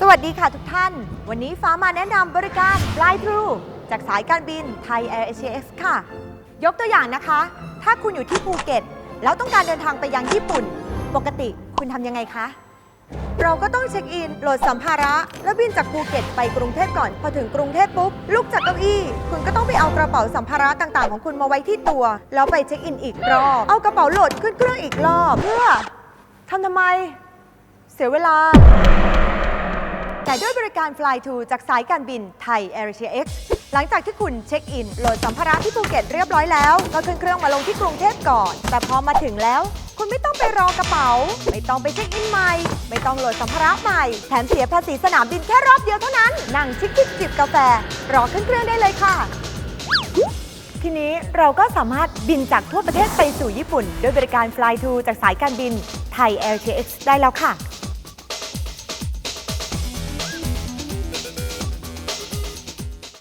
สวัสดีค่ะทุกท่าน วันนี้ฟ้ามาแนะนำบริการ Fly Through จากสายการบินไทย Air AJS ค่ะ ยกตัวอย่างนะคะ ถ้าคุณอยู่ที่ภูเก็ต แล้วต้องการเดินทางไปยังญี่ปุ่น ปกติคุณทำยังไงคะ เราก็ต้องเช็คอิน โหลดสัมภาระ แล้วบินจากภูเก็ตไปกรุงเทพก่อน พอถึงกรุงเทพปุ๊บ ลุกจากเก้าอี้ คุณก็ต้องไปเอากระเป๋าสัมภาระต่างๆ ของคุณมาไว้ที่ตัว แล้วไปเช็คอินอีกรอบ เอากระเป๋าโหลดขึ้นเครื่องอีกรอบ เพื่อทำทำไม เสียเวลา แต่ด้วยบริการ Fly to จากสายการบินไทย AirAsia X หลังจากที่คุณเช็คอิน โหลดสัมภาระที่ภูเก็ตเรียบร้อยแล้ว ก็ขึ้นเครื่องมาลงที่กรุงเทพก่อน แต่พอมาถึงแล้ว คุณไม่ต้องไปรอกระเป๋า ไม่ต้องไปเช็คอินใหม่ ไม่ต้องโหลดสัมภาระใหม่ แถมเสียภาษีสนามบินแค่รอบเดียวเท่านั้น นั่งชิคจิบจิบกาแฟ รอขึ้นเครื่องได้เลยค่ะทีนี้เราก็สามารถบินจากทั่วประเทศไปสู่ญี่ปุ่น ด้วยบริการ Fly to จากสายการบินไทย Air X ได้แล้วค่ะ